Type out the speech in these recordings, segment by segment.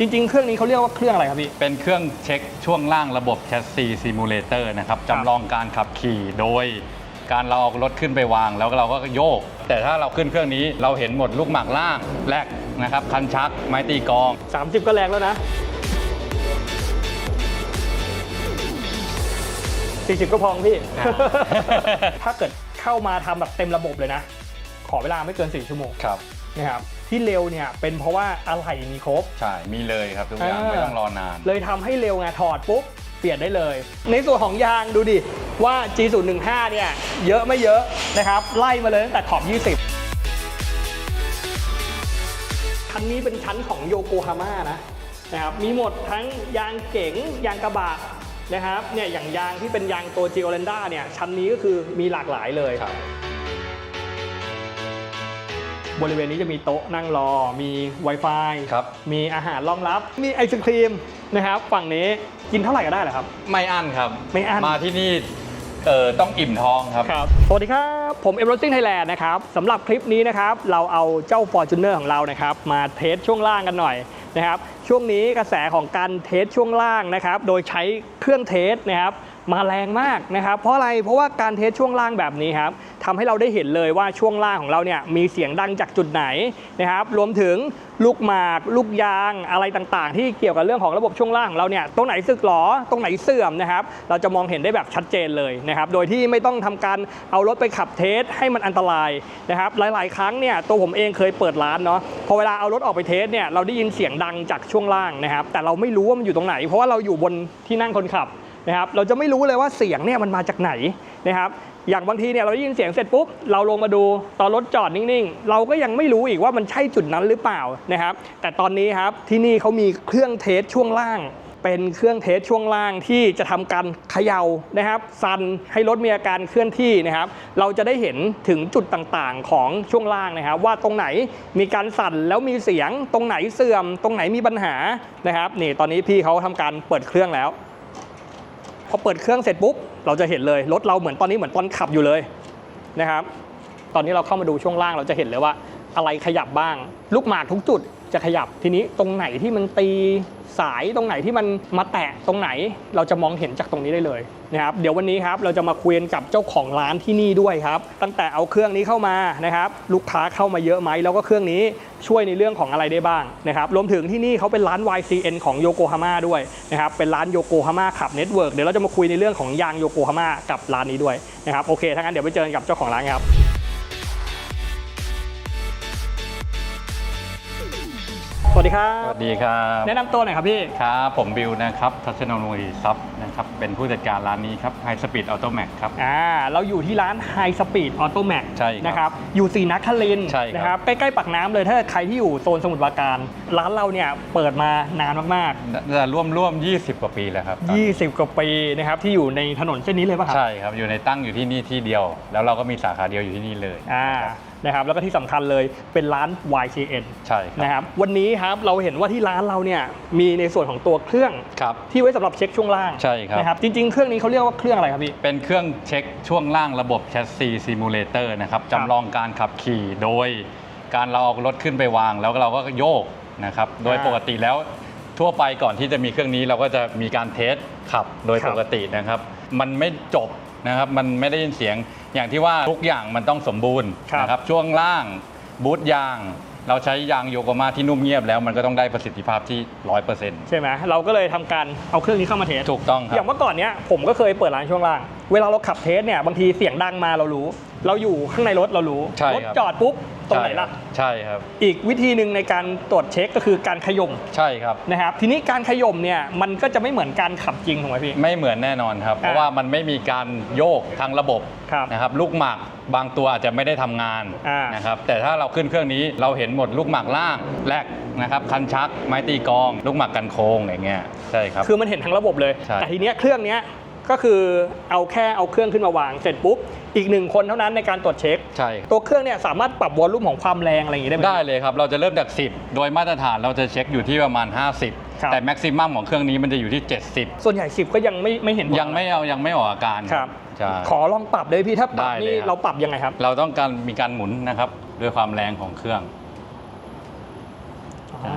จริง ๆ เครื่องนี้เขาเรียกว่าเครื่องอะไรครับพี่ เป็นเครื่องเช็คช่วงล่างระบบแชสซีซิมูเลเตอร์นะครับจำลองการขับขี่โดย การเราเอารถขึ้นไปวางแล้วเราก็โยก แต่ถ้าเราขึ้นเครื่องนี้เราเห็นหมดลูกหมากล่างแรกนะครับคันชักไม้ตีกลอง 30 ก็แรงแล้วนะ 40 ก็พองพี่อ่าถ้าเกิดเข้ามาทำแบบเต็มระบบเลยนะ ขอเวลาไม่เกิน 4 ชั่วโมงครับนะครับ ที่เร็วเนี่ยเป็นเพราะว่าอะไหล่มีครบ ใช่ มีเลยครับทุกอย่าง อ่า ไม่ต้องรอนาน เลยทำให้เร็วไงถอดปุ๊บ เปลี่ยนได้เลย ในส่วนของยางดูดิ ว่า G015 เนี่ย เยอะไม่เยอะนะครับ ไล่มาเลยตั้งแต่ขอบ 20 คันนี้เป็นชั้นของโยโกฮาม่านะนะครับมีหมดทั้งยางเก๋งยางกระบะนะครับเนี่ยอย่างยางที่เป็นยางตัว g ิโอเ n นด้าเนี่ย ชั้นนี้ก็คือมีหลากหลายเลย ครับ บริเวณนี้จะมีโต๊ะนั่งรอ มี Wi-Fi ครับมีอาหารรองรับ มีไอศครีมนะครับ ฝั่งนี้กินเท่าไหร่ก็ได้เหรอครับ ไม่อั้นครับไม่อั้น มาที่นี่เอ่อต้องอิ่มท้องครับ ครับ สวัสดีครับ ผมเอ็มโรซิ่งไทยแลนด์นะครับสำหรับคลิปนี้นะครับ เราเอาเจ้า Fortuner ของเรานะครับ มาเทสช่วงล่างกันหน่อยนะครับ ช่วงนี้กระแสของการเทสช่วงล่างนะครับ โดยใช้เครื่องเทสนะครับ มาแรงมากนะครับ เพราะอะไรเพราะว่าการเทสช่วงล่างแบบนี้ครับทำให้เราได้เห็นเลยว่าช่วงล่างของเราเนี่ยมีเสียงดังจากจุดไหนนะครับรวมถึงลูกหมาก ลูกยางอะไรต่างๆ ที่เกี่ยวกับเรื่องของระบบช่วงล่างของเราเนี่ยตรงไหนสึกหรอตรงไหนเสื่อมนะครับ เราจะมองเห็นได้แบบชัดเจนเลยนะครับ โดยที่ไม่ต้องทำการเอารถไปขับเทสให้มันอันตรายนะครับ หลายๆ ครั้งเนี่ยตัวผมเองเคยเปิดร้านเนาะพอเวลาเอารถออกไปเทสเนี่ยเราได้ยินเสียงดังจากช่วงล่างนะครับ แต่เราไม่รู้ว่ามันอยู่ตรงไหน เพราะว่าเราอยู่บนที่นั่งคนขับ นะครับเราจะไม่รู้เลยว่าเสียงเนี่ยมันมาจากไหนนะครับอย่างบางทีเนี่ยเราได้ยินเสียงเสร็จปุ๊บเราลงมาดูตอนรถจอดนิ่งๆ เราก็ยังไม่รู้อีกว่ามันใช่จุดนั้นหรือเปล่านะครับแต่ตอนนี้ครับที่นี่เขามีเครื่องเทสช่วงล่าง เป็นเครื่องเทสช่วงล่างที่จะทำการเขย่านะครับซันให้รถมีอาการเคลื่อนที่นะครับ เราจะได้เห็นถึงจุดต่างๆของช่วงล่างนะครับ ว่าตรงไหนมีการสั่นแล้วมีเสียงตรงไหนเสื่อม ตรงไหนมีปัญหานะครับนี่ตอนนี้พี่เขาทำการเปิดเครื่องแล้ว พอเปิดเครื่องเสร็จปุ๊บ เราจะเห็นเลยรถเราเหมือนตอนนี้เหมือนตอนขับอยู่เลยนะครับ ตอนนี้เราเข้ามาดูช่วงล่างเราจะเห็นเลยว่าอะไรขยับบ้าง ลูกหมากทุกจุด จะขยับทีนี้ตรงไหนที่มันตีสายตรงไหนที่มันมาแตะตรงไหน เราจะมองเห็นจากตรงนี้ได้เลยนะครับเดี๋ยววันนี้ครับเราจะมาคุยกับเจ้าของร้านที่นี่ด้วยครับ ตั้งแต่เอาเครื่องนี้เข้ามานะครับ ลูกค้าเข้ามาเยอะไหมแล้วก็เครื่องนี้ช่วยในเรื่องของอะไรได้บ้างนะครับรวมถึงที่นี่เขาเป็นร้าน YCN ของโยโกฮาม่าด้วยนะครับเป็นร้านโยโกฮาม่าขับเน็ตเวิร์กเดี๋ยวเราจะมาคุยในเรื่องของยางโยโกฮาม่ากับร้านนี้ด้วยนะครับโอเคถ้างั้นเดี๋ยวไปเจอกันกับเจ้าของร้านครับ ครับ สวัสดีครับ แนะนำตัวหน่อยครับพี่ ครับ ผมบิวนะครับ ทัศนนวีทรัพย์นะครับ เป็นผู้จัดการร้านนี้ครับไฮสปีดออโตแม c ครับ อ่า เราอยู่ที่ร้าน High Speed Auto Max ใช่ครับนะครับ อยู่สีนักคลินทร์ใช่ครับนะครับ ใกล้ๆปากน้ำเลย ถ้าใครที่อยู่โซนสมุทรปราการ ร้านเราเนี่ยเปิดมานานมากจะร่วมร่วม 20 กว่าปีแล้วครับๆ 20 กว่าปีนะครับ ที่อยู่ในถนนเส้นนี้เลยป่ะครับ ใช่ครับ อยู่ในตั้งอยู่ที่นี่ที่เดียว แล้วเราก็มีสาขาเดียวอยู่ที่นี่เลย อ่า นะครับแล้วก็ที่สำคัญเลยเป็นร้าน YCN ใช่ครับนะครับวันนี้ครับเราเห็นว่าที่ร้านเราเนี่ยมีในส่วนของตัวเครื่องครับที่ไว้สำหรับเช็คช่วงล่างใช่ครับนะครับจริง ๆ เครื่องนี้เขาเรียกว่าเครื่องอะไรครับพี่เป็นเครื่องเช็คช่วงล่างระบบแชสซีซิมูเลเตอร์นะครับจำลองการขับขี่โดย การเราเอารถขึ้นไปวางแล้วเราก็โยกนะครับโดยอ่าปกติแล้วทั่วไปก่อนที่จะมีเครื่องนี้เราก็จะมีการเทสขับโดยครับปกตินะครับ มันไม่จบ นะครับมันไม่ได้ยินเสียงอย่างที่ว่าทุกอย่างมันต้องสมบูรณ์ครับ นะครับช่วงล่างบูทยาง เราใช้ยางโยโกมาที่นุ่มเงียบแล้วมันก็ต้องได้ประสิทธิภาพที่100%ใช่ไหมเราก็เลยทำการเอาเครื่องนี้เข้ามาเทส ถูกต้องคอย่ารังบเมื่อก่อนเนี้ยผมก็เคยเปิดร้านช่วงล่าง เวลาเราขับเทสเนี่ยบางทีเสียงดังมาเรารู้ เราอยู่ข้างในรถเรารู้ ใช่รถครับจอดปุ๊บ ตรงไหนล่ะ ใช่ครับ อีกวิธีหนึ่งในการตรวจเช็คก็คือการขย่มใช่ครับนะครับ ทีนี้การขย่มเนี่ยมันก็จะไม่เหมือนการขับจริงถูกไหมพี่ ไม่เหมือนแน่นอนครับ เพราะอ่าว่ามันไม่มีการโยกทางระบบครับนะครับลูกหมากบางตัวอาจจะไม่ได้ทำงานอ่านนะครับแต่ถ้าเราขึ้นเครื่องนี้เราเห็นหมดลูกหมากล่างแรกนะครับคันชักไม้ตีกลอง ลูกหมากกันโค้งอย่างเงี้ยใช่ครับคือมันเห็นทั้งระบบเลยใช่แต่ทีเนี้ยเครื่องเนี้ยก็คือเอาแค่เอาเครื่องขึ้นมาวางเสร็จปุ๊บ อีกหนึ่งคนเท่านั้นในการตรวจเช็ค ใช่ครับตัวเครื่องเนี่ยสามารถปรับวอลลุ่มของความแรงอะไรอย่างงี้ได้ไหม ได้เลยครับ เราจะเริ่มจาก 10 โดยมาตรฐานเราจะเช็คอยู่ที่ประมาณ ครับ 50 แต่แม็กซิมัมของเครื่องนี้มันจะอยู่ที่ส่วนใหญ่10ก็ยังไม่ไม่เห็นผล70ยังไม่เอายังไม่ออกอาการครับ ใช่ ขอลองปรับเลยพี่ถ้าปรับได้เลยนี่ครับ เราปรับยังไงครับเราต้องการมีการหมุนนะครับด้วยความแรงของเครื่อง อ๋อ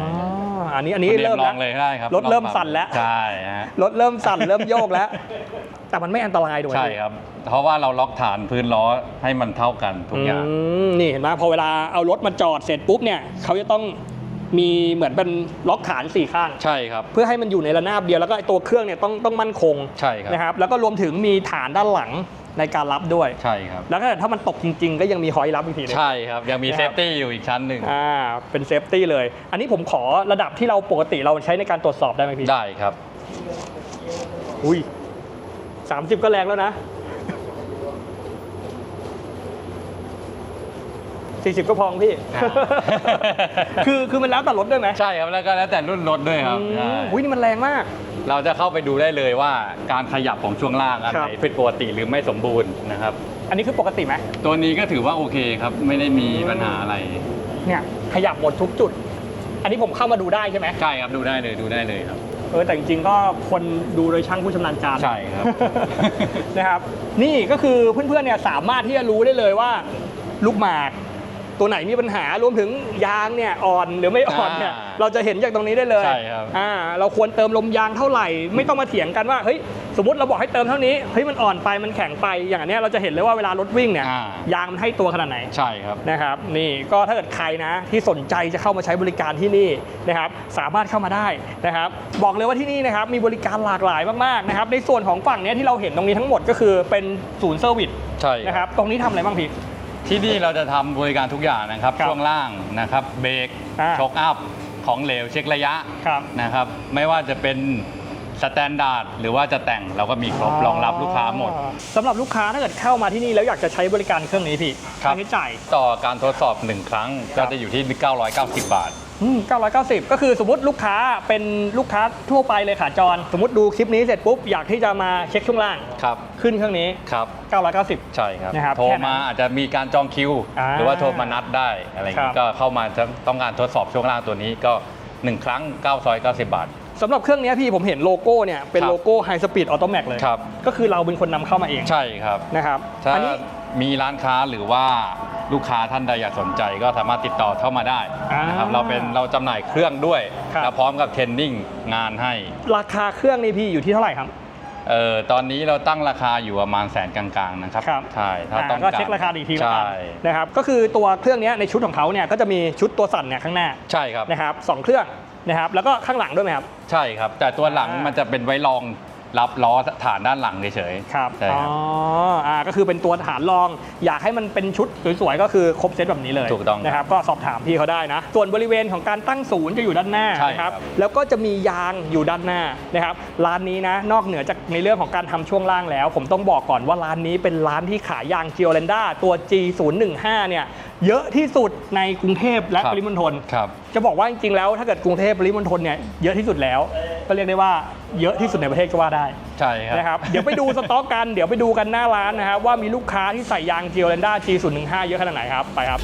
อันนี้อันนี้คุณเริ่มลแล้อวงเลยได้ครับรถเริ่มลองปบสั่นแล้ว ใช่ฮะรถเริ่มสั่นเริ่มโยกแล้ว แต่มันไม่อันตรายถูกไหมใช่ครับ เพราะว่าเราล็อกฐานพื้นล้อให้มันเท่ากันทุกอย่าง อืมนี่เห็นไหมพอเวลาเอารถมาจอดเสร็จปุ๊บเนี่ยเขาจะต้องมีเหมือนเป็นล็อกฐานสี่ข้าง ใช่ครับ เพื่อให้มันอยู่ในระนาบเดียวแล้วก็ไอ้ตัวเครื่องเนี่ยต้องต้องมั่นคงใช่ครับ นะครับแล้วก็รวมถึงมีฐานด้านหลัง ในการรับด้วย ใช่ครับ แล้วก็ถ้ามันตกจริง ๆ ก็ยังมีหอยรับอีกทีหนึง ใช่ครับ ยังมีนะคเซรับ ฟตี้อยู่อีกชั้นหนึ่งอ่าเป็นเซฟตี้เลย อันนี้ผมขอระดับที่เราปกติเราใช้ในการตรวจสอบได้ไหมพี่ได้ครับ อุ้ยสามสิบก็แรงแล้วนะสี่สิบก็พองพี่ อ่า คือคือมันแล้วแต่รถด้วยไหมใช่ครับแล้วก็แล้วแต่รุ่นรถด้วยครับอืมใช่ อุ้ยนี่มันแรงมาก เราจะเข้าไปดูได้เลยว่าการขยับของช่วงล่างอันครับไหนผิดปกติหรือไม่สมบูรณ์นะครับ อันนี้คือปกติไหมตัวนี้ก็ถือว่าโอเคครับไม่ได้มีปัญหาอะไร เนี่ยขยับหมดทุกจุด อันนี้ผมเข้ามาดูได้ใช่ไหมใช่ครับดูได้เลยดูได้เลยครับเออแต่จริงๆก็คนดูโดยช่างผู้ชำนาญการใช่ครับนะครับ นี่ก็คือเพื่อนๆเนี่ยสามารถที่จะรู้ได้เลยว่าลูกหมาก ตัวไหนมีปัญหารวมถึงยางเนี่ยอ่อนหรือไม่อ่อนเนี่ยอ่าเราจะเห็นจากตรงนี้ได้เลยใช่ครับ อ่าเราควรเติมลมยางเท่าไหร่ ไม่ต้องมาเถียงกันว่าเฮ้ยสมมติเราบอกให้เติมเท่านี้เฮ้ยมันอ่อนไปมันแข็งไปอย่างอันเนี้ยเราจะเห็นเลยว่าเวลารถวิ่งเนี่ยอ่ายางมันให้ตัวขนาดไหน ใช่ครับ นะครับนี่ก็ถ้าเกิดใครนะที่สนใจจะเข้ามาใช้บริการที่นี่นะครับสามารถเข้ามาได้นะครับบอกเลยว่าที่นี่นะครับมีบริการหลากหลายมากๆนะครับในส่วนของฝั่งเนี้ยที่เราเห็นตรงนี้ทั้งหมดก็คือเป็นศูนย์เซอร์วิสใช่ นะครับตรงนี้ทำอะไรบ้างพี่ ที่นี่เราจะทำบริการทุกอย่างนะครับ ครับช่วงล่างนะครับ เบรกอ่า ช็อคอัพ ของเหลวเช็คระยะครับ นะครับ ไม่ว่าจะเป็นสแตนดาร์ดหรือว่าจะแต่งเราก็มีครบรองรับลูกค้าหมด สำหรับลูกค้าถ้าเกิดเข้ามาที่นี่แล้วอยากจะใช้บริการเครื่องนี้พี่ครับค่าใช้จ่าย ต่อการทดสอบ 1 ครั้งครัก็บจะอยู่ที่ 990 บาทอืม 990 ก็คือสมมติลูกค้าเป็นลูกค้าทั่วไปเลยขาจร สมมติดูคลิปนี้เสร็จปุ๊บอยากที่จะมาเช็คช่วงล่าง ครับ ขึ้นเครื่องนี้ ครับ 990 ใช่ครับ นะครับโทรแค่นั้นมาอาจจะมีการจองคิว อ่าหรือว่าโทรมานัดได้อะไรอย่างครันี้บ ก็เข้ามาจะต้องการทดสอบช่วงล่างตัวนี้ก็ 1 ครั้ง990 บาท สำหรับเครื่องนี้พี่ผมเห็นโลโก้เนี่ยเป็นครับ โลโก้ High Speed Automatic เลย ครับ ก็คือเราเป็นคนนำเข้ามาเองใช่ครับ นะครับ ถ้าอันนี้ มีร้านค้าหรือว่าลูกค้าท่านใดอยากสนใจก็สามารถติดต่อเข้ามาได้อ่านนะครับเราเป็นเราจำหน่ายเครื่องด้วยครับ และพร้อมกับเทรนนิ่งงานให้ราคาเครื่องนี่พี่อยู่ที่เท่าไหร่ครับ เอ่อตอนนี้เราตั้งราคาอยู่ประมาณแสนกลางๆนะครับครับ ใช่ถ้าอ่าต้องก็การเช็คราคาอีกทีละกันใช่นะครับก็คือตัวเครื่องนี้ในชุดของเขาเนี่ยก็จะมีชุดตัวสั่นเนี่ยข้างหน้าใช่ครับ นะครับสองเครื่องนะครับแล้วก็ข้างหลังด้วยไหมครับ ใช่ครับ แต่ตัวหลังอ่ามัมันจะเป็นไว้รอง รับล้อฐานด้านหลังเฉยๆครับใช่อ๋อครับอ่าก็คือเป็นตัวฐานรอง อยากให้มันเป็นชุดสวยๆ ก็คือครบเซตแบบนี้เลยถูกต้องครับนะครับ ก็สอบถามพี่เขาได้นะ ส่วนบริเวณของการตั้งศูนย์จะอยู่ด้านหน้าใช่นะคครัรับ บ แล้วก็จะมียางอยู่ด้านหน้านะครับ ร้านนี้นะ นอกเหนือจากในเรื่องของการทำช่วงล่างแล้ว ผมต้องบอกก่อนว่าร้านนี้เป็นร้านที่ขายยาง g ิ o เลนด้าตัว G015 เนี่ยเยอะที่สุดในกรุงเทพและครับปริมณฑล ครับ จะบอกว่าจริงๆแล้วถ้าเกิดกรุงเทพปริมณฑลเนี่ยเยอะที่สุดแล้ว ก็เรียกได้ว่าเยอะที่สุดในประเทศก็ว่าได้ใช่ครับนะครับเดี๋ยวไปดูสต็อกกันเดี๋ยวไปดูกันหน้าร้านนะครับว่ามีลูกค้าที่ใส่ยาง g ิ o เลนด้า G015 เยอะขนาดไหนครับไปครับ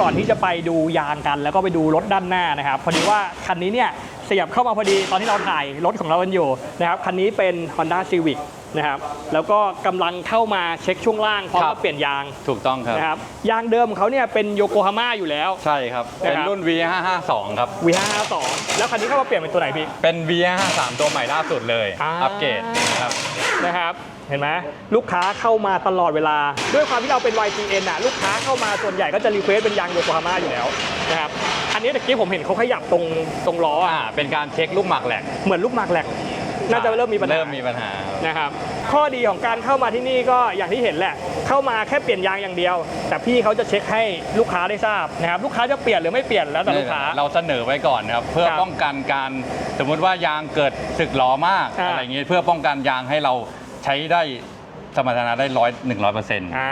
ก่อนที่จะไปดูยางกัน แล้วก็ไปดูรถด้านหน้านะครับพอดีว่าคันนี้เนี่ยเสียบเข้ามาพอดีตอนที่เราถ่ายรถของเรากันอยู่นะครับคันนี้เป็น Honda Civic นะครับแล้วก็กำลังเข้ามาเช็คช่วงล่างพร้อมครักับบเปลี่ยนยางถูกต้องครับนะครับยางเดิมของเขาเนี่ยเป็นโยโกฮาม่าอยู่แล้ว ใช่ครับนะครับ เป็นรุ่น V552 ครับ V552 แล้วคันนี้เข้ามาเปลี่ยนเป็นตัวไหนพี่ เป็น V553 ตัวใหม่ล่าสุดเลยอ่าอัปเกรดนะครับนะครับเห็นไหมลูกค้าเข้ามาตลอดเวลา ด้วยความที่เราเป็น YGN อะลูกค้าเข้ามาส่วนใหญ่ก็จะรีเควสเป็นยางโยโกฮาม่าอยู่แล้วนะครับอันนี้ตะกี้ผมเห็นเขาขยับตรงตรงล้ออ่าอะเป็นการเช็คลูกหมากแหลกเหมือนลูกหมากแหลกน่าจะเริ่มมีปัญหา เริ่มมีปัญหาครับนะครับข้อดีของการเข้ามาที่นี่ก็อย่างที่เห็นแหละ เข้ามาแค่เปลี่ยนยางอย่างเดียว แต่พี่เขาจะเช็คให้ลูกค้าได้ทราบนะครับลูกค้าจะเปลี่ยนหรือไม่เปลี่ยนแล้วแต่ลูกค้า เราเสนอไว้ก่อนนะครับเพื่อครับป้องกันการสมมุติว่ายางเกิดสึกล้อมากอ่าอะไรอย่างงี้เพื่อป้องกันยางให้เรา ใช้ได้สมรรถนะได้ร้อยหนึ่งร้อยเปอร์เซ็นต์อ่า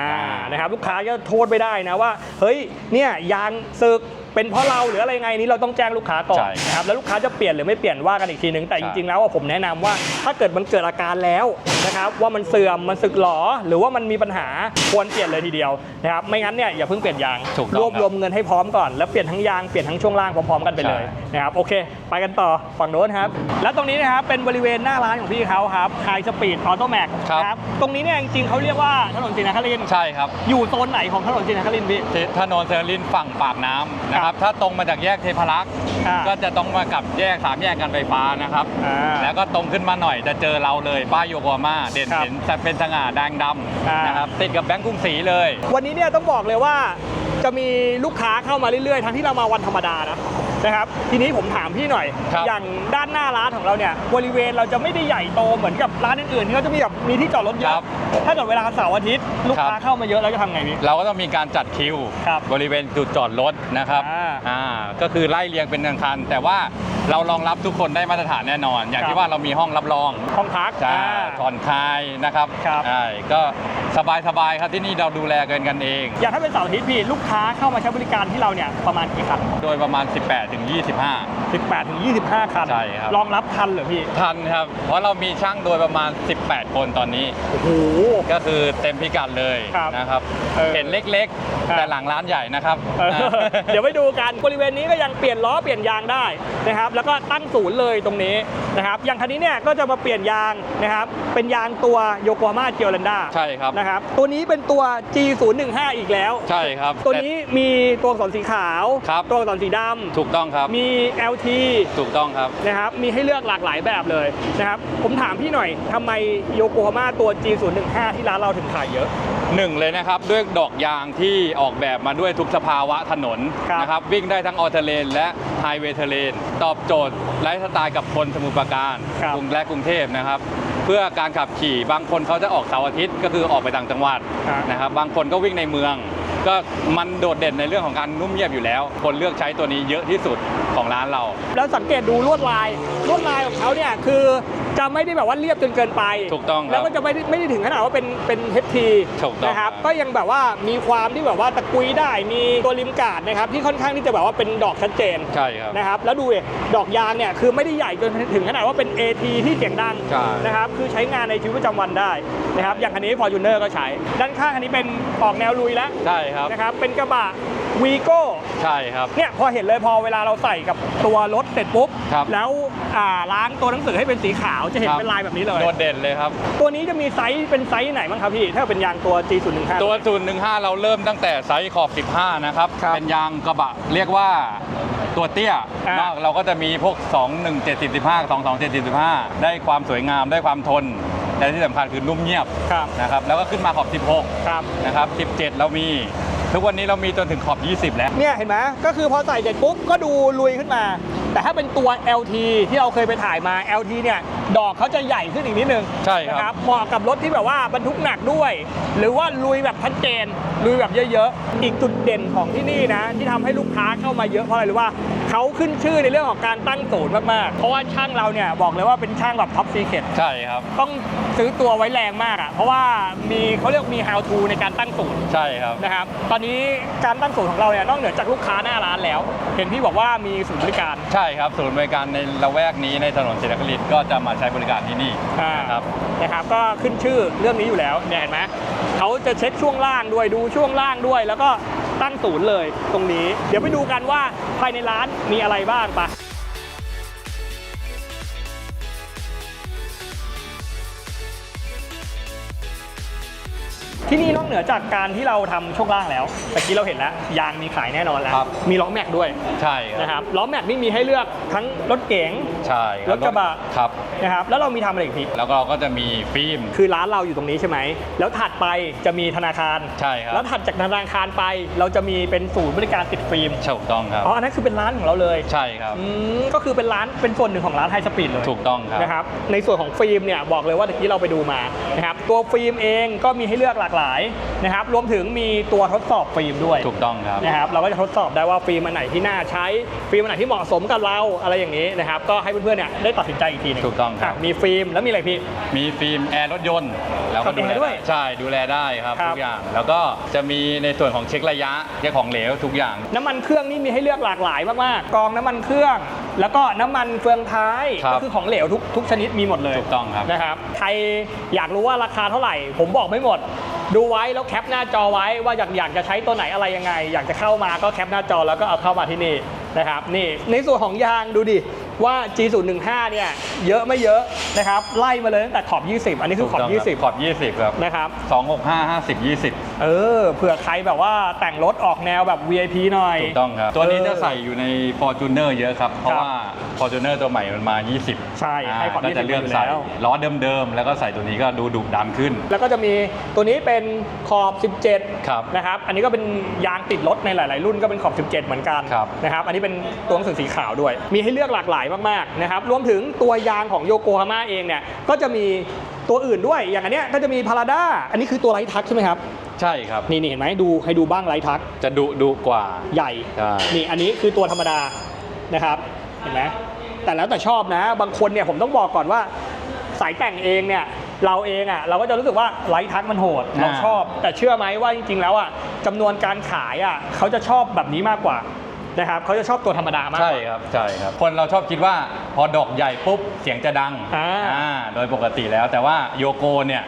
นะครับลูกค้าก็โทษไม่ได้นะว่า เฮ้ยเนี่ยยางสึก เป็นเพราะเราหรืออะไรไงนี้เราต้องแจ้งลูกค้าก่อนใช่นะครับแล้วลูกค้าจะเปลี่ยนหรือไม่เปลี่ยนว่ากันอีกทีนึงแต่ใช่จริงๆแล้วอะผมแนะนำว่าถ้าเกิดมันเกิดอาการแล้วนะครับว่ามันเสื่อมมันสึกหรอหรือว่ามันมีปัญหาควรเปลี่ยนเลยทีเดียวนะครับไม่งั้นเนี่ยอย่าเพิ่งเปลี่ยนยางถูกต้องรวบครับรวมเงินให้พร้อมก่อนแล้วเปลี่ยนทั้งยางเปลี่ยนทั้งช่วงล่างพร้อมๆกันไปเลย ใช่ นะครับโอเค ไปกันต่อฝั่งโน้นครับ แล้วตรงนี้นะครับเป็นบริเวณหน้าร้านของพี่เขาครับไฮสปีดออโตแม็กครับ ตรงนี้เนี่ยจริงๆเขาเรียกว่าถนนศรีนครินทร์ใช่ครับ อยู่โซนไหนของถนนศรีนครินทร์พี่ที่ถนนเซอร์ลินฝั่งปากน้ำนะครับถ้าตรงมาจากแยกเทพารักษ์อ่า ก็จะต้องมากับแยกสามแยกการไฟฟ้านะครับ อ่า แล้วก็ตรงขึ้นมาหน่อยจะเจอเราเลยป้ายโยโกฮาม่าเด่นครับเห็นจะเป็นสง่าแดงดอ่าำนะครับติดกับแบงก์กรุงศรีเลย วันนี้เนี่ยต้องบอกเลยว่าจะมีลูกค้าเข้ามาเรื่อยๆ ทั้งที่เรามาวันธรรมดานะ นะครับ ทีนี้ผมถามพี่หน่อย ครับอย่างด้านหน้าร้านของเราเนี่ยบริเวณเราจะไม่ได้ใหญ่โตเหมือนกับร้านอื่นๆที่เขาจะมีแบบมีที่จอดรถเยครัอะบถ้าเกิดเวลาเสาร์อาทิตย์ลูกค้าครับเข้ามาเยอะแล้วจะทำไงพี่ เราก็ต้องมีการจัดคิวครับบริเวณจุดจอดรถนะครับอ่า อ่าก็คือไล่เรียงเป็นคันๆแต่ว่าเรารองรับทุกคนได้มาตรฐานแน่นอน อย่างครับที่ว่าเรามีห้องรับรองห้องพักจ้าอ่าผ่อนคลายนะครับครับใช่ก็สบายๆครับที่นี่เราดูแลกันกันเอง อย่างถ้าเป็นเสาร์อาทิตย์พี่ลูกค้าเข้ามาใช้บริการที่เราเนี่ยประมาณกี่คันโดยประมาณ 18ถึง25 18ถึง25 คันใช่ครับรองรับทันเหรอพี่ทันครับ เพราะเรามีช่างโดยประมาณ 18 คนตอนนี้โอ้โหก็คือเต็มพิกัดเลยครับนะครับเออเห็นเล็กครับๆแต่หลังร้านใหญ่นะครับเออเดี๋ยวไปดูกันบริเวณนี้ก็ยังเปลี่ยนล้อเปลี่ยนยางได้นะครับแล้วก็ตั้งศูนย์เลยตรงนี้นะครับอย่างคันนี้เนี่ยก็จะมาเปลี่ยนยางนะครับเป็นยางตัวโยโกฮาม่าเจียรันดาใช่ครับนะครับตัวนี้เป็นตัว G015 อีกแล้วใช่ครับ ตัวนี้มีตัวอักษรสีขาวครับตัวอักษรสีดถูกต้องครับำมี LT ถูกต้องครับนะครับมีให้เลือกหลากหลายแบบเลยนะครับผมถามพี่หน่อยทำไมโยโกฮาม่าตัว G015 ที่ร้านเราถึงขายเยอะหนึ่งเลยนะครับด้วยดอกยางที่ออกแบบมาด้วยทุกสภาวะถนนครับนะครับวิ่งได้ทั้งออเทเลนและไฮเวย์เทเลนตอบโจทย์ไลฟ์สไตล์กับคนสมุทรปราการครับ กรุงและกรุงเทพนะครับ เพื่อการขับขี่บางคนเขาจะออกเสาร์อาทิตย์ก็คือออกไปต่างจังหวัดครับนะครับ บางคนก็วิ่งในเมือง ก็มันโดดเด่นในเรื่องของการนุ่มเยียบอยู่แล้ว คนเลือกใช้ตัวนี้เยอะที่สุด ของร้านเรา แล้วสังเกตดูลวดลายลวดลายของเขาเนี่ยคือจะไม่ได้แบบว่าเรียบจนเกินไป ถูกต้องครับแล้วก็จะไม่ได้ไม่ได้ถึงขนาดว่าเป็นเป็นเฮดทีถูกต้องนะครับ ครับ ก็ยังแบบว่ามีความที่แบบว่าตะกุยได้มีตัวริมกาดนะครับที่ค่อนข้างที่จะแบบว่าเป็นดอกชัดเจนใช่ครับ นะครับ แล้วดูดิดอกยางเนี่ยคือไม่ได้ใหญ่จนถึงขนาดว่าเป็น AT ที่เสียงดังใช่ นะครับคือใช้งานในชีวิตประจำวันได้นะครับอย่างคันนี้ Fortuner ก็ใช้ ด้านข้างอันนี้เป็นออกแนวลุยแล้ว ใช่ครับ นะครับ เป็นกระบะ วีโก้ใช่ครับ เนี่ยพอเห็นเลยพอเวลาเราใส่กับตัวรถเสร็จปุ๊บ ครับ แล้วอ่าล้างตัวหนังสือให้เป็นสีขาวจะเห็นครับเป็นลายแบบนี้เลย โดดเด่นเลยครับ ตัวนี้จะมีไซส์เป็นไซส์ไหนบ้างครับพี่ ถ้าเป็นยางตัว G015 ตัวศูนย์หนึ่งห้าเราเริ่มตั้งแต่ไซส์ขอบ 15 นะครับ ครับเป็นยางกระบะเรียกว่าตัวเตี้ยอ่าเนอะเราก็จะมีพวก 2 1 7 15 2 2 7 15ได้ความสวยงามได้ความทน แต่ที่สำคัญคือนุ่มเงียบครับนะครับแล้วก็ขึ้นมาขอบครับ16นะครับ 17 เรามี ทุกวันนี้เรามีจนถึงขอบ 20 แล้ว เนี่ยเห็นไหมก็คือพอใส่เสร็จปุ๊บก็ดูลุยขึ้นมา แต่ถ้าเป็นตัว LT ที่เราเคยไปถ่ายมา LT เนี่ยดอกเขาจะใหญ่ขึ้นอีกนิดนึงใช่ครับ นะเหมาะกับรถที่แบบว่าบรรทุกหนักด้วย หรือว่าลุยแบบชัดเจนลุยแบบเยอะๆ อีกจุดเด่นของที่นี่นะ ที่ทำให้ลูกค้าเข้ามาเยอะเพราะอะไรรู้ว่าเขาขึ้นชื่อในเรื่องของการตั้งศูนย์มากๆเพราะว่าช่างเราเนี่ยบอกเลยว่าเป็นช่างแบบท็อปซีเคท ใช่ครับ ต้องซื้อตัวไว้แรงมากอะ เพราะว่ามีเขาเรียกมี how to ในการตั้งศูนย์ใช่ครับ นะครับ ตอนนี้การตั้งศูนย์ของเราเนี่ยนอกเหนือจากลูกค้าหน้าร้านแล้ว เห็นพี่บอกว่ามีศูนย์บริการ ใช่ครับศูนย์บริการในละแวกนี้ในถนนศรีนครินทร์ก็จะมาใช้บริการที่นี่อ่านะครับ นะครับก็ขึ้นชื่อเรื่องนี้อยู่แล้วเนี่ยเห็นไหมเขาจะเช็คช่วงล่างด้วยดูช่วงล่างด้วย แล้วก็ตั้งศูนย์เลยตรงนี้ เดี๋ยวไปดูกันว่าภายในร้านมีอะไรบ้างปะ ที่นี่นอกเหนือจากการที่เราทำช่วงล่างแล้วตะกี้เราเห็นแล้ว ยางมีขายแน่นอนแล้ว ครับ มีล้อแม็กด้วยใช่ครับนะครับล้อแม็กนี่มีให้เลือกทั้งรถเก๋ง ใช่คบรถกระบะ ครับ นะครับแล้วเรามีทำอะไรอีกพี่แล้วก็เราก็จะมีฟิล์ม คือร้านเราอยู่ตรงนี้ใช่ไหม แล้วถัดไปจะมีธนาคารใช่ครับ แล้วถัดจากธนาคารไปเราจะมีเป็นศูนย์บริการติดฟิล์มถูกต้องครับ อ๋ออันนั้นคือเป็นร้านของเราเลยใช่ครับ อืมก็คือเป็นร้านเป็นส่วนหนึ่งของร้านไฮสปีดเลย ถูกต้องครับ นะครับในส่วนของฟิล์มเนี่ยบอกเลยว่าตะกี้เราไปดูมานะครับตัวฟิล์มเองก็มีให้เลือกหลากหลายนะครับรวมถึงมีตัวทดสอบฟิล์มด้วยถูกต้องครับนะครับเราก็จะทดสอบได้ว่าฟิล์มอันไหนที่น่าใช้ฟิล์มอันไหนที่เหมาะสมกับเราอะไรอย่างนี้นะครับก็ให้เพื่อนๆเนี่ยได้ตัดสินใจอีกทีหนึงถูกต้องครับะมีฟิล์มแล้วมีอะไรพี่มีฟิล์มแอร์รถยนต์เราครัก็บดูแลแอร์ด้วยใช่ดูแลได้ครับครับทุกอย่างแล้วก็จะมีในส่วนของเช็คระยะเช็คของเหลวทุกอย่าง น้ำมันเครื่องนี่มีให้เลือกหลากหลายมากๆกรองน้ำมันเครื่องแล้วก็น้ำมันเฟืองท้ายครับก็คือของเหลวทุกทุกชนิดมีหมดเลยถูกต้องครับ นะครับ ใครอยากรู้ว่าราคาเท่าไหร่ ผมบอกไม่หมด ดูไว้แล้วแคปหน้าจอไว้ว่าอยากอยากจะใช้ตัวไหนอะไรยังไง อยากจะเข้ามาก็แคปหน้าจอแล้วก็เอาเข้ามาที่นี่นะครับนี่ในส่วนของยางดูดิ ว่า G015 เนี่ยเยอะไม่เยอะนะครับไล่มาเลยตั้งแต่ขอบ 20 อันนี้คือขอบถูกต้งรับขอบ 20 ครับ20นะครับ 265 50 20 เออเผื่อใครแบบว่าแต่งรถออกแนวแบบ VIP หน่อย ถูกต้องครับ ตัวนี้เออจะใส่อยู่ใน Fortuner เยอะครับ เพราะครับว่า Fortuner ตัวใหม่มันมา 20 ใช่ ให้ขอบก็จะ20เลือกใส่อยู่แล้วล้อเดิมๆ แล้วก็ใส่ตัวนี้ก็ดูดุดันขึ้น แล้วก็จะมีตัวนี้เป็นขอบ 17ครับนะครับอันนี้ก็เป็นยางติดรถในหลาย ๆ รุ่นก็เป็นขอบ 17 เหมือนกันครับนะครับอันนี้เป็นตัวหนังสือสีขาวด้วย มีให้เลือกหลากหลายมากๆนะครับรวมถึงตัวยางของโยโกฮาม่าเองเนี่ยก็จะมีตัวอื่นด้วยอย่างอันเนี้ยก็จะมีพาราด้าอันนี้คือตัวไลท์ทักใช่ไหมครับใช่ครับ นี่นี่เห็นไหมดูให้ดูบ้างไลท์ทักจะดุดุกว่า ใหญ่ ใช่ นี่อันนี้คือตัวธรรมดานะครับ เห็นไหมแต่แล้วแต่ชอบนะ บางคนเนี่ยผมต้องบอกก่อนว่า สายแต่งเองเนี่ยเราเองอะเราก็จะรู้สึกว่าไลท์ทักมันโหดเราชอบ แต่เชื่อไหมว่าจริงๆแล้วอะจำนวนการขายอะเขาจะชอบแบบนี้มากกว่า นะครับเขาจะชอบตัวธรรมดามากกใช่ว่า ครับใช่ครับ คนเราชอบคิดว่าพอดอกใหญ่ปุ๊บเสียงจะดังอ่าโดยปกติแล้วแต่ว่าโยโกเนี่ย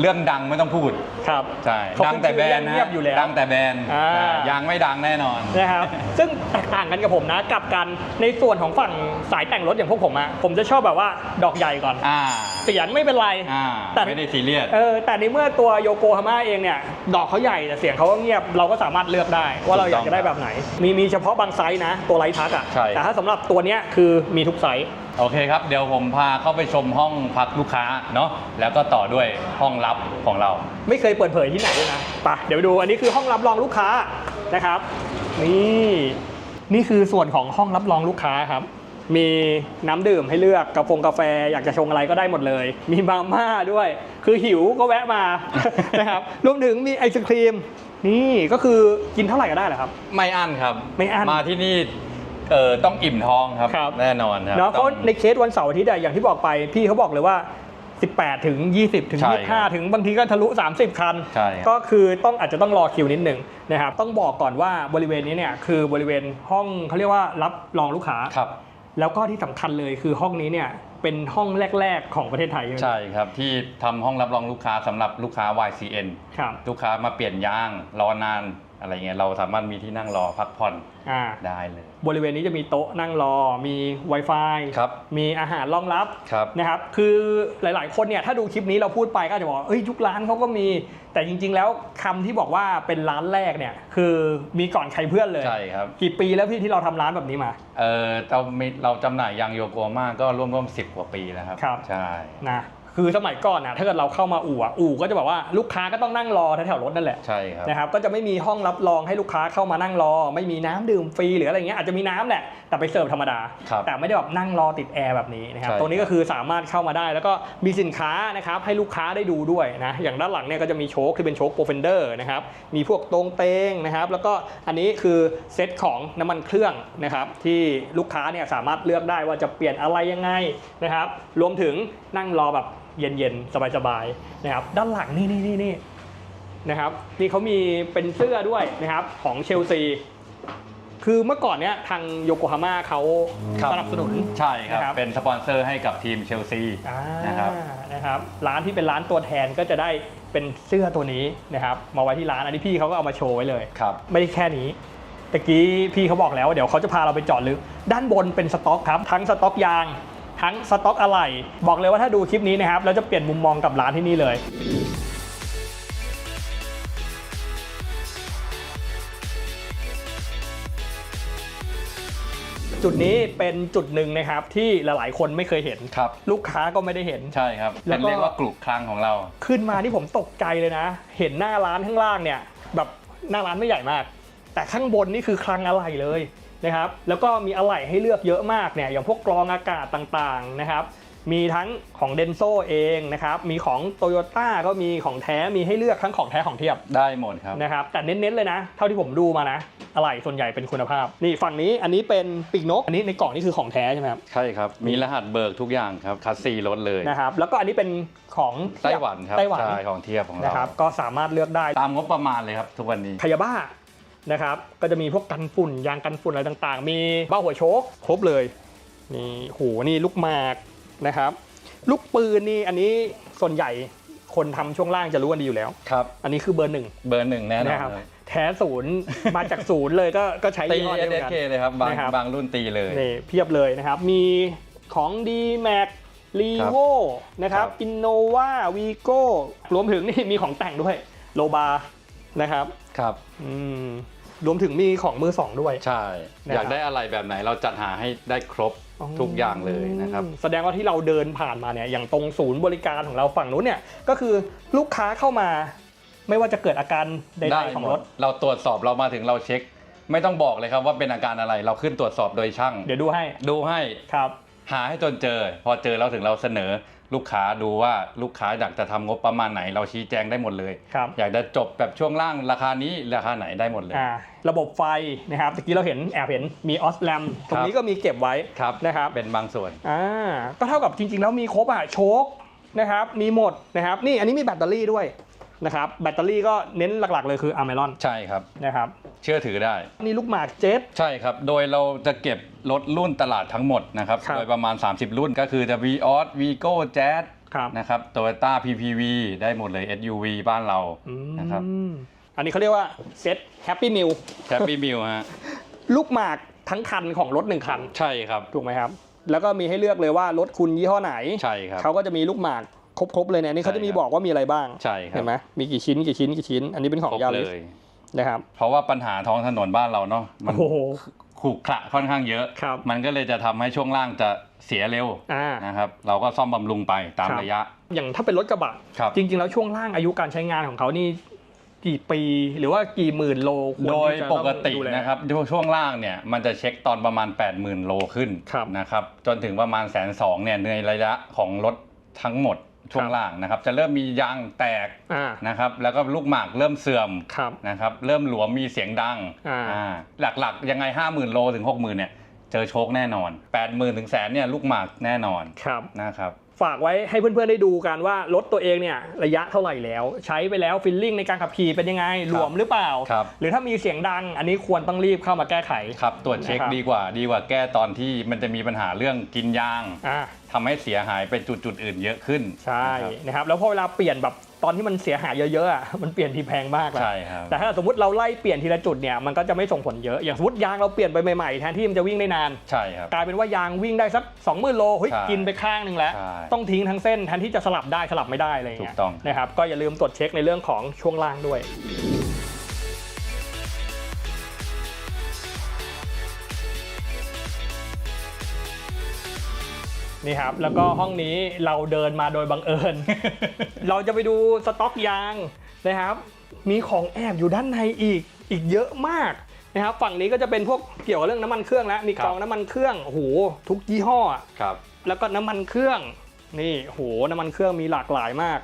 เรื่องดังไม่ต้องพูด ครับ ใช่ เขาดังแต่แบรนด์เงียบๆอยู่แล้วดังแต่แบรนด์อ่า อ่ายางไม่ดังแน่นอน นะครับ ซึ่งแตกต่างกันกับผมนะกลับกันในส่วนของฝั่งสายแต่งรถอย่างพวกผมอะผมจะชอบแบบว่าดอกใหญ่ก่อน อ่า เสียงไม่เป็นไร อ่า แต่ ไม่ได้ซีเรียส เออแต่ในเมื่อตัวโยโกฮาม่าเองเนี่ยดอกเขาใหญ่แต่เสียงเขาก็เงียบเราก็สามารถเลือกได้ ว่าเราอยากจะได้แบบไหน มีมีเฉพาะบางไซส์นะ ตัวไลท์ทักอะใช่ แต่ถ้าสำหรับตัวเนี้ยคือมีทุกไซส์ โอเคครับ เดี๋ยวผมพาเข้าไปชมห้องพักลูกค้าเนาะแล้วก็ต่อด้วยห้องลับของเรา ไม่เคยเปิดเผยที่ไหนด้วยนะไปะเดี๋ยวไปดูอันนี้คือห้องรับรองลูกค้านะครับ นี่นี่คือส่วนของห้องรับรองลูกค้าครับ มีน้ำดื่มให้เลือกกาแฟกาแฟอยากจะชงอะไรก็ได้หมดเลย มีมาม่าด้วย คือหิวก็แวะมา นะครับรวมถึงมีไอศครีม นี่ก็คือกินเท่าไหร่ก็ได้เหรอครับ ไม่อั้นครับไม่อั้นมาที่นี่ เอ่อต้องอิ่มท้องครับ ครับ แน่นอนครับเนาะเพต้อราะงในเคสวันเสาร์อาทิตย์อะอย่างที่บอกไปพี่เขาบอกเลยว่า 18 ถึง 20 ถึง ใช่ครับ25 ถึงบางทีก็ทะลุ 30 คัน ใช่ครับ ก็คือต้องอาจจะต้องรอคิวนิดหนึ่งนะครับต้องบอกก่อนว่าบริเวณนี้เนี่ยคือบริเวณห้องเขาเรียกว่ารับรองลูกค้า ครับ แล้วก็ที่สำคัญเลยคือห้องนี้เนี่ยเป็นห้องแรก ๆ ของประเทศไทยใช่ไหมใช่ครับที่ทำห้องรับรองลูกค้าสำหรับลูกค้า YCN ครับ ลูกค้ามาเปลี่ยนยางรอนาน อะไรเงี้ยเราสามารถมีที่นั่งรอพักผ่อนอ่าได้เลย บริเวณนี้จะมีโต๊ะนั่งรอ มี Wi-Fi ครับมีอาหารรองรับครับ นะครับ คือหลาย ๆ คนเนี่ยถ้าดูคลิปนี้เราพูดไปก็อาจจะบอกว่าเอ้ยทุกร้านเขาก็มี แต่จริง ๆ แล้วคำที่บอกว่าเป็นร้านแรกเนี่ย คือมีก่อนใครเพื่อนเลย ใช่ครับ กี่ปีแล้วพี่ที่เราทำร้านแบบนี้มา เออเรามีเราจำหน่ายยางโยโกมาก็ร่วมร่วมสิบกว่าปีแล้วครับ ครับ ใช่ นะ คือสมัยก่อนนะถ้าเกิดเราเข้ามาอู่อะอู่ก็จะบอกว่าลูกค้าก็ต้องนั่งรอแถวๆรถนั่นแหละใช่ครับนะครับก็จะไม่มีห้องรับรองให้ลูกค้าเข้ามานั่งรอ ไม่มีน้ำดื่มฟรีหรืออะไรเงี้ยอาจจะมีน้ำแหละแต่ไปเสิร์ฟธรรมดาครับแต่ไม่ได้แบบนั่งรอติดแอร์แบบนี้นะครับใช่ตรงนี้ก็คือสามารถเข้ามาได้ แล้วก็มีสินค้านะครับให้ลูกค้าได้ดูด้วยนะอย่างด้านหลังเนี่ยก็จะมีโชคที่เป็นโชคโปรเฟนเดอร์นะครับมีพวกตรงเตงนะครับแล้วก็อันนี้คือเซตของน้ำมันเครื่องนะครับที่ลูกค้าเนี่ยสามารถเลือกได้ว่าจะเปลี่ยนอะไรยังไงนะครับรวมถึงนั่งรอแบบ เย็นๆ สบายๆนะครับด้านหลังนี่นี่นี่นี่นะครับนี่เขามีเป็นเสื้อด้วยนะครับของเชลซีคือเมื่อก่อนเนี้ยทางโยโกฮาม่าเขาครับ สนับสนุน ใช่ครับ นะครับ เป็นสปอนเซอร์ให้กับทีมเชลซีอ่านะครับ นะครับร้านที่เป็นร้านตัวแทนก็จะได้เป็นเสื้อตัวนี้นะครับมาไว้ที่ร้านอันนี้พี่เขาก็เอามาโชว์ไว้เลย ครับ ไม่ได้แค่นี้ตะกี้พี่เขาบอกแล้วว่าเดี๋ยวเขาจะพาเราไปเจอดลึก ด้านบนเป็นสต็อกครับ ทั้งสต็อกยาง ทั้งสต็อกอะไหล่บอกเลยว่าถ้าดูคลิปนี้นะครับแล้วจะเปลี่ยนมุมมองกับร้านที่นี่เลยจุดนี้เป็นจุดหนึ่งนะครับที่หลายๆ คนไม่เคยเห็น ครับ ลูกค้าก็ไม่ได้เห็น ใช่ครับแล้เป็วนก็เรียกว่ากลุ่คลังของเรา ขึ้นมาที่ผมตกใจเลยนะ เห็นหน้าร้านข้างล่างเนี่ย แบบหน้าร้านไม่ใหญ่มาก แต่ข้างบนนี่คือคลังอะไหล่เลย นะครับแล้วก็มีอะไหล่ให้เลือกเยอะมากเนี่ยอย่างพวกกรองอากาศต่างๆนะครับมีทั้งของเดนโซเองนะครับมีของโตโยต้าก็มีของแท้มีให้เลือกทั้งของแท้ของเทียบได้หมดครับนะครับแต่เน้นๆเลยนะ เท่าที่ผมดูมานะอะไหล่ส่วนใหญ่เป็นคุณภาพ นี่ฝั่งนี้อันนี้เป็นปีกนก อันนี้ในกล่องนี่คือของแท้ใช่ไหมครับใช่ครับ มีรหัสเบิกทุกอย่างครับคัสซีรถเลยนะครับแล้วก็อันนี้เป็นของเทีไต้ยบหวันครับไต้หวันใช่ของเทียบของเรานะครับก็สามารถเลือกได้ตามงบประมาณเลยครับทุกวันนี้พยาบ้า นะครับ ก็จะมีพวกกันฝุ่นยางกันฝุ่นอะไรต่างๆ มีเบ้าหัวโชคครบเลยนี่โหนี่ลูกหมากนะครับ ลูกปืนนี่อันนี้ส่วนใหญ่คนทำช่วงล่างจะรู้กันดีอยู่แล้วครับ อันนี้คือเบอร์หนึ่งเบอร์หนึ่งแน่นอนนะครับเลยแท้ศูนย์มาจากศูนย์เลยก็ก็ใช้ตียี่ห้อเอนี้เหมืสอนกันเคเลยครับบางนะครับบางรุ่นตีเลยนี่เพียบเลยนะครับ มีของดีแม็กรีโวนะครับครับอินโนวาวีโก้รวมถึงนี่มีของแต่งด้วยโลบานะครับ ครับ อืม รวมถึงมีของมือสองด้วย ใช่นะครับอยากได้อะไรแบบไหนเราจัดหาให้ได้ครบทุกอย่างเลยนะครับ แสดงว่าที่เราเดินผ่านมาเนี่ยอย่างตรงศูนย์บริการของเราฝั่งนู้นเนี่ยก็คือลูกค้าเข้ามา ไม่ว่าจะเกิดอาการใดได้ๆของหมรดถเราตรวจสอบเรามาถึงเราเช็ค ไม่ต้องบอกเลยครับว่าเป็นอาการอะไรเราขึ้นตรวจสอบโดยช่าง เดี๋ยวดูให้ดูให้ครับ หาให้จนเจอ พอเจอเราถึงเราเสนอ ลูกค้าดูว่าลูกค้าอยากจะทำงบประมาณไหน เราชี้แจงได้หมดเลยครับอยากจะจบแบบช่วงล่างราคานี้ราคาไหนได้หมดเลยอ่าระบบไฟนะครับตะกี้เราเห็นแอบเห็นมีออสแลมตรงนี้ก็มีเก็บไว้ครับนะครับเป็นบางส่วนอ่าก็เท่ากับจริง ๆ แล้วมีครบอะโชคนะครับมีหมดนะครับนี่อันนี้มีแบตเตอรี่ด้วย นะครับแบตเตอรี่ก็เน้นหลักๆเลยคืออะเมรอนใช่ครับ นะครับเชื่อถือได้ นี่ลูกหมากเจ็ต ใช่ครับ โดยเราจะเก็บรถรุ่นตลาดทั้งหมดนะครับ ครับโดยประมาณ 30 รุ่นก็คือจะ Vios Vigo Jazz ครับ นะครับ Toyota PPV ได้หมดเลย SUV บ้านเรานะครับ อืมอันนี้เขาเรียกว่าเซ็ตแฮปปี้มิล Happy Meal ฮะ ลูกหมากทั้งคันของรถหนึ่งคัน ใช่ครับ ถูกไหมครับ แล้วก็มีให้เลือกเลยว่ารถคุณยี่ห้อไหน ใช่ครับ เขาก็จะมีลูกหมาก ครบๆเลยเนี่ยอันนี่เขาจะมีใช่ครับบอกว่ามีอะไรบ้างใช่ครับเห็นไหมมีกี่ชิ้นกี่ชิ้นกี่ชิ้น อันนี้เป็นของครบยาเลริสยนะครับ เพราะว่าปัญหาท้องถนนบ้านเราเนาะมันโอ้โหขรุขระค่อนข้างเยอะครับมันก็เลยจะทำให้ช่วงล่างจะเสียเร็วอ่านะครับ เราก็ซ่อมบำรุงไปตามครับระยะ อย่างถ้าเป็นรถกระบะครับจริง ๆ แล้วช่วงล่างอายุการใช้งานของเขานี่กี่ปีหรือว่ากี่หมื่นโลควรโดยที่จะปต้องกติดูแลนะครับช่วงล่างเนี่ยมันจะเช็คตอนประมาณ 80,000 โลขึ้นครับนะครับจนถึงประมาณแสนสองเนี่ยในระยะของรถทั้งหมด ช่วงล่างนะครับ จะเริ่มมียางแตกอ่านะครับ แล้วก็ลูกหมากเริ่มเสื่อมครับนะครับ เริ่มหลวมมีเสียงดังอ่าอ่าหลักๆ ยังไง 50,000 โลถึง 60,000 เนี่ย เจอโชคแน่นอน 80,000 ถึงแสนเนี่ยลูกหมากแน่นอนครับนะครับ ฝากไว้ให้เพื่อนๆได้ดูกันว่ารถตัวเองเนี่ยระยะเท่าไหร่แล้ว ใช้ไปแล้วฟิลลิ่งในการขับขี่เป็นยังไงหลวมหรือเปล่า ครับ หรือถ้ามีเสียงดังอันนี้ควรต้องรีบเข้ามาแก้ไข ครับตรวจเช็คนะครับ ดีกว่า ดีกว่าแก้ตอนที่มันจะมีปัญหาเรื่องกินยางอ่า ทำให้เสียหายไปจุดๆอื่นเยอะขึ้นใช่นะครับนะครับแล้วพอเวลาเปลี่ยนแบบ ตอนที่มันเสียหายเยอะๆอะมันเปลี่ยนทีแพงมากแล้วใช่ครับแต่ถ้าสมมติเราไล่เปลี่ยนทีละจุดเนี่ยมันก็จะไม่ส่งผลเยอะอย่างสมมติยางเราเปลี่ยนไปใหม่ๆแทนที่มันจะวิ่งได้นานใช่ครับกลายเป็นว่ายางวิ่งได้สัก20,000โลเฮ้ยใช่กินไปข้างหนึ่งแล้วใช่ต้องทิ้งทั้งเส้นแทนที่จะสลับได้สลับไม่ได้อะไรอย่างเงี้ยถูกต้องนะครับก็อย่าลืมตรวจเช็คในเรื่องของช่วงล่างด้วย นี่ครับ แล้วก็ห้องนี้เราเดินมาโดยบังเอิญ เราจะไปดูสต็อกยางนะครับ มีของแอบอยู่ด้านในอีกอีกเยอะมากนะครับ ฝั่งนี้ก็จะเป็นพวกเกี่ยวกับเรื่องน้ำมันเครื่องแล้วมีครับกองน้ำมันเครื่องโอ้โหทุกยี่ห้ออะครับ แล้วก็น้ำมันเครื่องนี่โหน้ำมันเครื่องมีหลากหลายมาก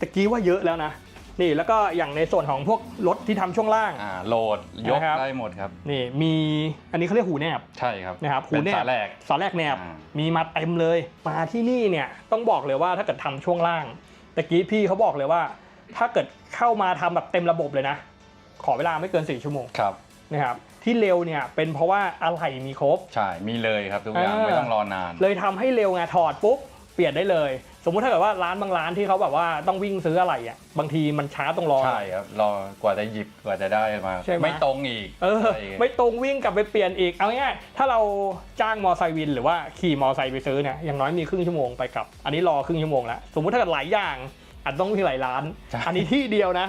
ตะกี้ว่าเยอะแล้วนะ นี่แล้วก็อย่างในส่วนของพวกรถที่ทำช่วงล่าง อ่าโหลดยกนะครับ ได้หมดครับ นี่มีอันนี้เขาเรียกหูแนบ ใช่ครับนะครับหูเป็นแนบ สายแรกสายแรกแนบอ่า มีมาเต็มเลย มาที่นี่เนี่ยต้องบอกเลยว่าถ้าเกิดทำช่วงล่างตะกี้พี่เขาบอกเลยว่า ถ้าเกิดเข้ามาทำแบบเต็มระบบเลยนะ ขอเวลาไม่เกิน 4 ชั่วโมงครับ นะครับที่เร็วเนี่ยเป็นเพราะว่าอะไหล่มีครบ ใช่ มีเลยครับทุกอย่างอ่าไม่ต้องรอนาน เลยทำให้เร็วไงถอดปุ๊บ เปลี่ยนได้เลย สมมุติถ้าเกิดว่าร้านบางร้านที่เขาแบบว่าต้องวิ่งซื้ออะไรอะบางทีมันช้าต้องรอ ใช่ครับรอกว่าจะหยิบกว่าจะได้มา ใช่ไหม ไม่ตรงอีกเออใช่ไม่ตรงวิ่งกลับไปเปลี่ยนอีกเอาง่ายๆถ้าเราจ้างมอไซค์วิน หรือว่าขี่มอไซค์ไปซื้อเนี่ยอย่างน้อยมีครึ่งชั่วโมงไปกลับ อันนี้รอครึ่งชั่วโมงแล้วสมมุติถ้าเกิดหลายอย่างอาจต้องวิ่งหลายร้าน ใช่ อันนี้ที่เดียวนะ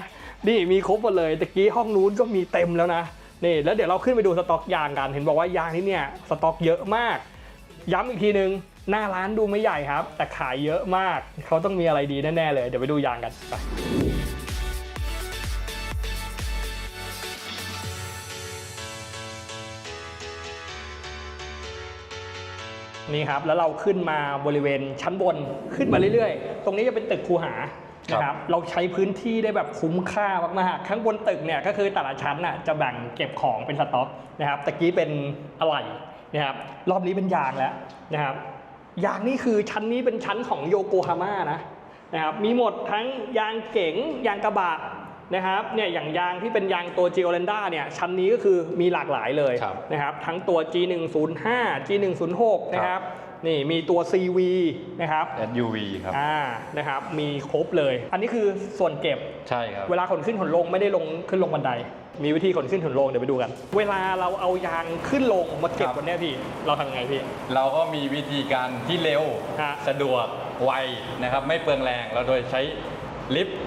นี่มีครบหมดเลยตะกี้ห้องนู้นก็มีเต็มแล้วนะนี่แล้วเดี๋ยวเราขึ้นไปดูสต็อกยางกันเห็นบอกว่ายางที่เนี่ยสต็อกเยอะมาก ย้ำอีกทีนึง หน้าร้านดูไม่ใหญ่ครับ แต่ขายเยอะมาก เขาต้องมีอะไรดีแน่ๆเลย เดี๋ยวไปดูยางกันไปนี่ครับแล้วเราขึ้นมาบริเวณชั้นบนขึ้นมาเรื่อยๆ ตรงนี้จะเป็นตึกคูหานะครับเราใช้พื้นที่ได้แบบคุ้มค่ามากๆข้างบนตึกเนี่ยก็คือแต่ละชั้นน่ะจะแบ่งเก็บของเป็นสต็อกนะครับตะกี้เป็นอะไหล่นะครับรอบนี้เป็นยางแล้วนะครับ ยางนี่คือชั้นนี้เป็นชั้นของโยโกฮาม่านะนะครับมีหมดทั้งยางเก๋งยางกระบะนะครับเนี่ยอย่างยางที่เป็นยางตัว g ิโอเ n นด้าเนี่ยชั้นนี้ก็คือมีหลากหลายเลยครับนะครับทั้งตัว G105 G106 นะครับนี่มีตัว CV นะครับ SUV ครับอ่านะครับมีครบเลย อันนี้คือส่วนเก็บใช่ครับเวลาขนขึ้นขนลงไม่ได้ลงขึ้นลงบันได มีวิธีขนขึ้นขนลงเดี๋ยวไปดูกัน เวลาเราเอายางขึ้นลงมาเก็บครับ วันเนี้ยพี่ เราทำยังไงพี่ เราก็มีวิธีการที่เร็ว ฮะ สะดวก ไวนะครับ ไม่เปลืองแรง เราโดยใช้ลิฟต์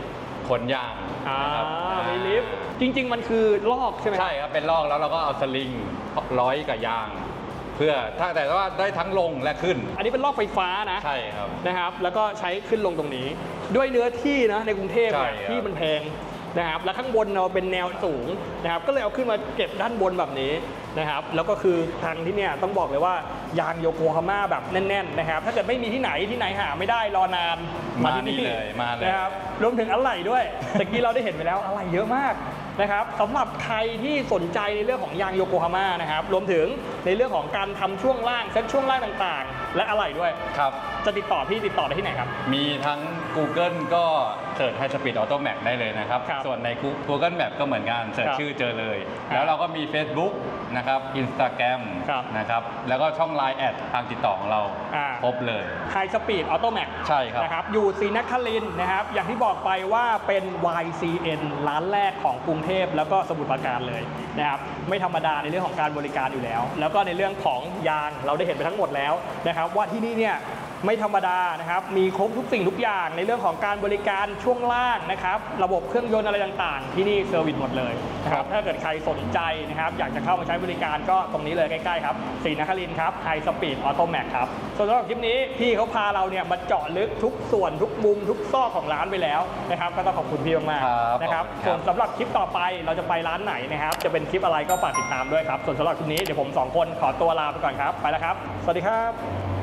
ขนยางอ่านะครับมีลิฟต์จริง ๆ มันคือลอกใช่ไหมครับ ใช่ครับ เป็นลอกแล้วเราก็เอาสลิงร้อยกับยาง เพื่อถ้าแต่ว่าได้ทั้งลงและขึ้น อันนี้เป็นลอกไฟฟ้านะใช่ครับ นะครับ แล้วก็ใช้ขึ้นลงตรงนี้ ด้วยเนื้อที่นะในกรุงเทพเนี่ยใช่ครับ ที่มันแพง นะครับแล้วข้างบนเราเป็นแนวสูงนะครับก็เลยเอาขึ้นมาเก็บด้านบนแบบนี้นะครับแล้วก็คือทางที่เนี่ยต้องบอกเลยว่ายางโยโกฮาม่าแบบแน่นๆนะครับถ้าเกิดไม่มีที่ไหนที่ไหนหาไม่ได้รอนานมานี่เลยมาเลยนะครับรวมถึงอะไหล่ด้วยตะกี้เราได้เห็นไปแล้วอะไหล่เยอะมากนะครับสำหรับใครที่สนใจในเรื่องของยางโยโกฮาม่านะครับรวมถึงในเรื่องของการทำช่วงล่างเซ็ตช่วงล่างต่างๆ และอะไหล่ด้วยครับจะติดต่อพี่ติดต่อได้ที่ไหนครับ มีทั้ง Google ก็ เสิร์ช High Speed Auto Mac ได้เลยนะครับ ครับส่วนใน Google Map ก็เหมือนกันเสิร์ชครับชื่อเจอเลย ครับแล้วเราก็มี Facebook นะครับ Instagram ครับ นะครับ แล้วก็ช่อง Line แอดทางติดต่อของเราอ่า ครบเลย ไฮสปีดออโตแม็กใช่ครับ นะครับอยู่ศรีนครินทร์นะครับ อย่างที่บอกไปว่าเป็น YCN ร้านแรกของกรุงเทพแล้วก็สมุทรปราการเลยนะครับไม่ธรรมดาในเรื่องของการบริการอยู่แล้ว แล้วก็ในเรื่องของยางเราได้เห็นไปทั้งหมดแล้วนะครับ ว่าที่นี่เนี่ย ไม่ธรรมดานะครับ มีครบทุกสิ่งทุกอย่างในเรื่องของการบริการช่วงล่างนะครับ ระบบเครื่องยนต์อะไรต่างๆ ที่นี่เซอร์วิสหมดเลยนะครับ ถ้าเกิดใครสนใจนะครับ อยากจะเข้ามาใช้บริการก็ตรงนี้เลยใกล้ๆครับศรีนครินทร์ครับไฮสปีดออโตแม็กครับ ส่วนสำหรับคลิปนี้พี่เขาพาเราเนี่ยมาเจาะลึกทุกส่วนทุกมุมทุกซอกของร้านไปแล้วนะครับ ก็ต้องขอบคุณพี่มากครับๆนะครับขอบคุณครับ ส่วนสำหรับคลิปต่อไปเราจะไปร้านไหนนะครับ จะเป็นคลิปอะไรก็ฝากติดตามด้วยครับ ส่วนสำหรับคลิปนี้เดี๋ยวผมสองคนขอตัวลาไปก่อนครับ ไปแล้วครับ สวัสดีครับ